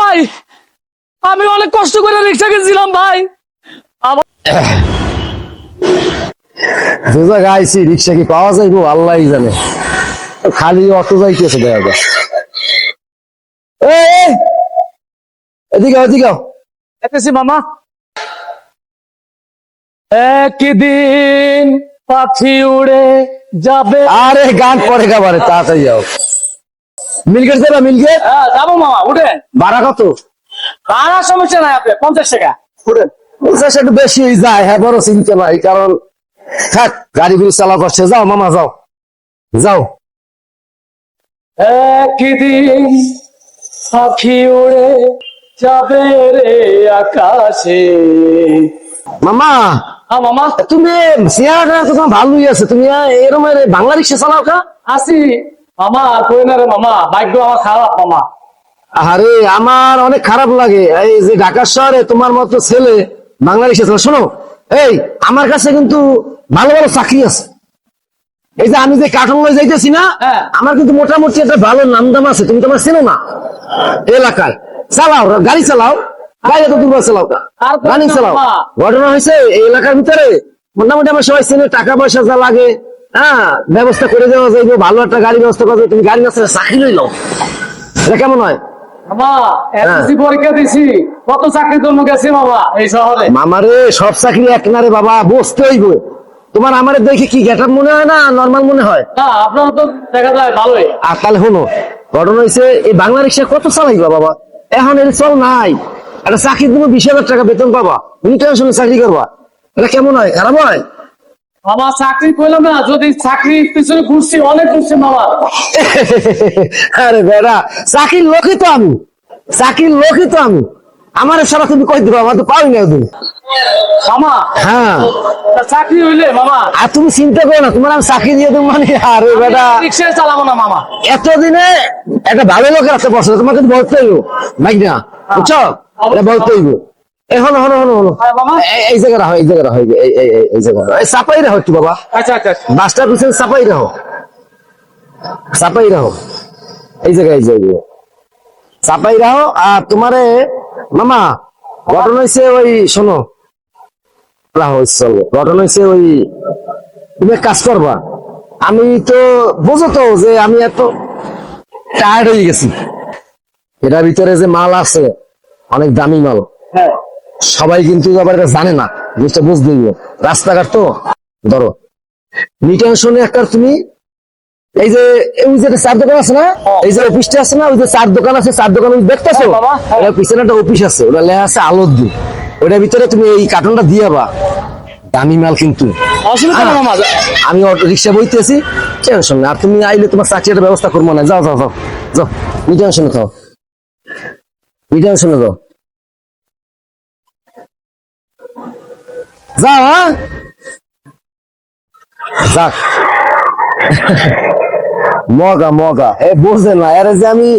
ভাই আমি অনেক কষ্ট করে রিক্সা কিনছিলাম ভাই। আমার যে জায়গায় আইসি রিক্সা কি পাওয়া যাইবো? আল্লাহ জানে। খালি অটো যাইতেছে দেখা যায় এদিকে এদিকে। মামা। একদিন পাখি উড়ে যাবে। আরে গান পরে খাবারে তাড়াতাড়ি যাও মিলগেট দেবা মিলগেট হ্যাঁ যাব মামা উঠেন। ভাড়া কত? ভাড়া সমস্যা নাই আপনি পঞ্চাশ টাকা। উঠেন। পঞ্চাশ একটু বেশি যায় হ্যাঁ বড় চিন্তা নাই কারণ থাক গাড়ি গুলো চালা করছে যাও মামা যাও। যাও। একদিন পাখি উড়ে যাবে রে আকাশে। মামা। হ্যাঁ মামা। তুমি তো তোমার ভালোই আছে। তুমি এরকম বাংলা রিক্সা চালাও কা? আসি। মামা কই না রে মামা? ভাগ্য আমার খারাপ মামা। আরে আমার অনেক খারাপ লাগে। এই যে ঢাকা শহরে তোমার মতো ছেলে বাংলা রিক্সা চালা শোনো। এই আমার কাছে কিন্তু ভালো ভালো চাকরি আছে। এই যে আমি যে যাইতেছি না হ্যাঁ। আমার কিন্তু মোটামুটি একটা ভালো নাম দাম আছে। তুমি তোমার চেনো না এলাকায়। চালাও গাড়ি চালাও গাড়ি এত দূর চালাও গাড়ি চালাও। ঘটনা হয়েছে এই এলাকার ভিতরে মোটামুটি আমার সবাই চেনে টাকা পয়সা যা লাগে। হ্যাঁ ব্যবস্থা করে দেওয়া যাইবে ভালো একটা গাড়ি ব্যবস্থা করে তুমি গাড়ি না চাকরি লইলো এটা কেমন হয়? মামারে সব চাকরি এক না রে বাবা বসতে হইব। তোমার আমার দেখে কি গেট মনে হয় না নর্মাল মনে হয়? আপনার তো দেখা যায় ভালোই। আর তাহলে হলো ঘটনা হয়েছে এই বাংলা রিক্সা কত চালাইবা বাবা? এখন এর চল নাই। একটা চাকরি তুমি বিশ হাজার টাকা বেতন পাবা। তুমি টেনশনে চাকরি করবা। এটা কেমন হয়? খারাপ হয়? মামা চাকরি করলাম না যদি চাকরি পিছনে ঘুরছি অনেক ঘুরছি মামা আরে বেড়া চাকরির লোকই তো আমি। চাকরির লোকই তো আমি। আমার সারা তুমি কই দিবা? আমার তো পাই না তুমি মামা হ্যাঁ। চাকরি হইলে মামা আর তুমি চিন্তা করো না তোমার আমি চাকরি দিয়ে দেবো মানে? আরে বেটা রিক্সায় চালাবো না মামা এতদিনে একটা ভালো লোকের রাস্তা বসে তোমাকে বলতে হইব। ভাই না বুঝছ? এটা বলতে হইব। এখন হলো হলো হলো এই জায়গা রাখো এই জায়গা রাখো এই এই এই এই- এই জায়গা এই চাপাই রাখো একটু বাবা। আচ্ছা আচ্ছা। বাসটার পিছনে চাপাই রাখো। চাপাই রাখো। এই জায়গায় এই জায়গায়। চাপাই রাখো আর তোমারে মামা ঘটনা হয়েছে ওই শোনো। রাখো চলো। ঘটনা হয়েছে ওই তুমি কাজ করবা। আমি তো বোঝো তো যে আমি এত টায়ার্ড হয়ে গেছি। এটার ভিতরে যে মাল আছে অনেক দামি মাল। হ্যাঁ। সবাই কিন্তু আবার এটা জানে না জিনিসটা বুঝতে রাস্তাঘাট তো ধরো। নিটেনশনে একটা তুমি এই যে ওই যে চার দোকান আছে না এই যে অফিসটা আছে না ওই যে চার দোকান আছে চার দোকান দেখতেছো? হ্যাঁ, হ্যাঁ। পিছনে একটা অফিস আছে ওটা লেখা আছে আলোদ্দি। ওটার ভিতরে তুমি এই কার্টনটা দিয়ে বা দামি মাল কিন্তু। মামা আমি অটো রিক্সা বইতেছি টেনশন না আর তুমি আইলে তোমার চাকরির ব্যবস্থা করব না। যাও যাও যাও। যাও নি টেনশনে খাও নি টেনশনে যাও। যাও হ্যাঁ? যাক মগা মগা। এ, বোঝে না, এর যে আমি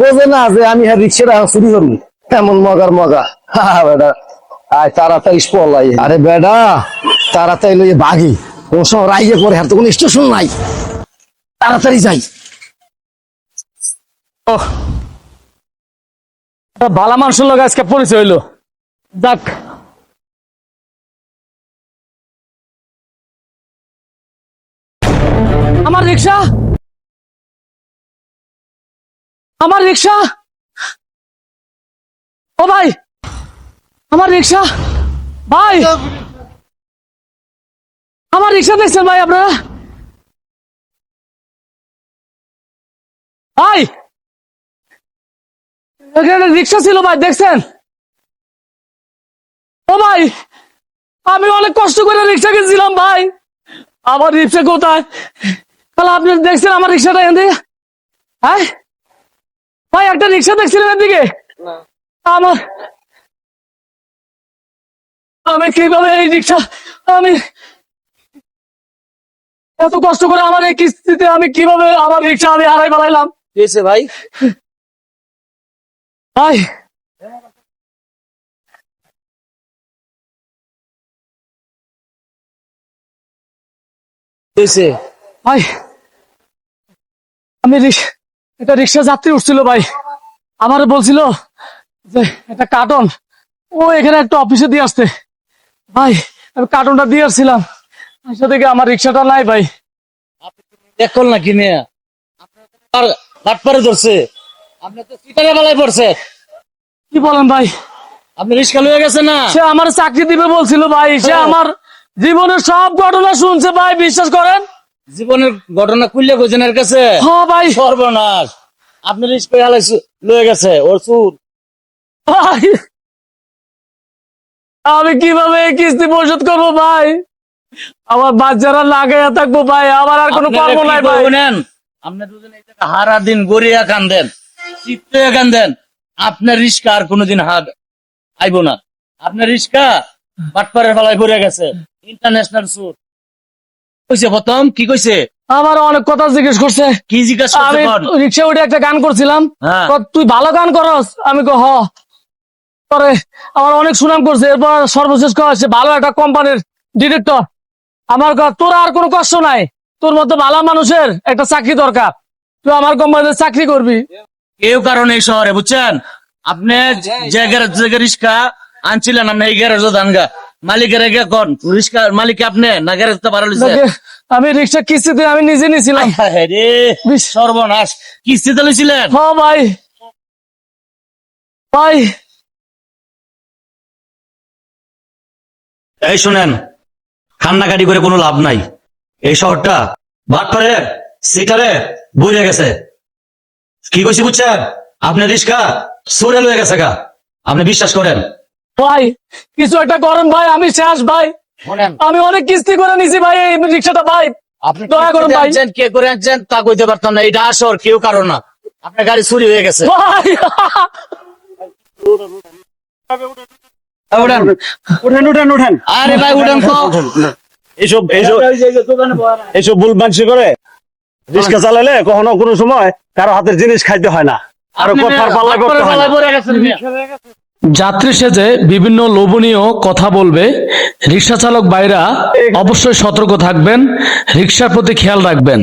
বোঝে না যে আমি হ্যাঁ রিক্সাটা চুরি করি এমন মগার মগা। বেটা। আয়, তাড়াতাড়ি পলাই আরে বেটা, তাড়াতাড়ি লইয়ে বাগি। কোন সময় রাইয়ে পরে হার তো কোনো স্টেশন নাই। তাড়াতাড়ি যাই। একটা ভালো মানুষের লোক আজকে পরিচয় হইল। যাক। রিক্সা? আমার রিক্সা? ও ভাই, আমার রিক্সা? ভাই, আমার রিক্সা দেখছেন ভাই আপনারা? ভাই, এখানে রিক্সা ছিল ভাই, দেখছেন? ও ভাই, আমি অনেক কষ্ট করে রিক্সা কিনছিলাম ভাই। আমার রিক্সা কোথায়? তাহলে আপনি দেখছেন আমার রিক্সাটা এখান থেকে? হ্যাঁ? ভাই একটা রিক্সা দেখছিলেন এদিকে? আমার আমি কীভাবে এই রিক্সা আমি এত কষ্ট করে আমার এই কিস্তিতে আমি কীভাবে আমার রিক্সা আমি হারাই বেড়াইলাম পেয়েছে ভাই? ভাই। ভাই। আমি একটা রিক্সা যাত্রী উঠছিল ভাই। আমার বলছিল যে একটা কার্টন। ও এখানে একটা অফিসে দিয়ে আসতে ভাই আমি কার্টনটা দিয়ে আসছিলাম। আচ্ছা দেখে আমার রিক্সাটা নাই ভাই। দেখল আপনার ধরছে। আপনি তো সিটারে বেলায় পড়ছে। কি বলেন ভাই? আপনি রিস্কা লয়ে গেছে না? সে আমার চাকরি দিবে বলছিল ভাই। সে হ্যাঁ। আমার জীবনের সব ঘটনা শুনছে ভাই বিশ্বাস করেন। জীবনের ঘটনা খুললে এর কাছে? হ্যাঁ ভাই। সর্বনাশ। আপনি রিস্ক পেয়ে হালাই লয়ে গেছে ওর ভাই। আমি কীভাবে এই কিস্তি পরিশোধ করব ভাই? আমার বাচ্চারা লাগাইয়া থাকব ভাই আমার আর কোনো কর্ম নাই ভাই। করবেন? আপনি দুজন এই জায়গায় হারা দিন গড়িয়া কান্দেন চিত্তে কান্দেন আপনার রিস্কা আর কোনোদিন হাত আইব না। আপনার রিস্কা বাটপারের বেলায় পড়ে গেছে ইন্টারন্যাশনাল সুর কইছে প্রথম? কি কইছে? আমার অনেক কথা জিজ্ঞেস করছে। কি জিজ্ঞাসা আমি? রিক্সা উঠে একটা গান করছিলাম। হ্যাঁ। তুই ভালো গান করস? আমি হ। পরে আমার অনেক সুনাম করছে। এরপর সর্বশেষ ভালো একটা কোম্পানির ডিরেক্টর। আমার তোর আর কোনো কষ্ট নাই। তোর মতো ভালো মানুষের একটা চাকরি দরকার। তুই আমার কোম্পানিতে চাকরি করবি। কেউ কারণ এই শহরে বুঝছেন? আপনি যে গ্যারেজ যে রিস্কা আনছিলেন আপনি এই গ্যারেজ দানগা মালিকের আগে কোন? রিস্কা মালিক আপনি না আমি রিক্সা কিস্তিতে আমি নিজে নিছিলাম রে সর্বনাশ। কিস্তিতে লইছিলেন? হ ভাই। ভাই। এই শুনেন কান্নাকাটি করে কোনো লাভ নাই। এই শহরটা বাটপারে সিটারে বইরে গেছে। কি কইছি বুঝছেন? আপনি রিস্কা সরে লয়ে গেছে গা। আপনি বিশ্বাস করেন ভাই কিছু একটা করেন ভাই আমি শেষ ভাই। আমি অনেক কিস্তি করে নিছি ভাই এই রিক্সাটা ভাই। আপনি দয়া করুন ভাই। কে করে আনছেন তা কইতে পারতাম না এটা আসর কেউ কারণ না। আপনার গাড়ি চুরি হয়ে গেছে। ভাই। উঠেন উঠেন উঠেন উঠেন। আরে ভাই উঠেন এইসব এইসব এইসব ভুল মানসি করে রিক্সা চালালে কখনো কোনো সময় কারও হাতের জিনিস খাইতে হয় না। আর কথার পাল্লা করতে হয় যাত্রী সেজে বিভিন্ন লোভনীয় কথা বলবে। রিক্সা চালক ভাইরা অবশ্যই সতর্ক থাকবেন। রিক্সার প্রতি খেয়াল রাখবেন।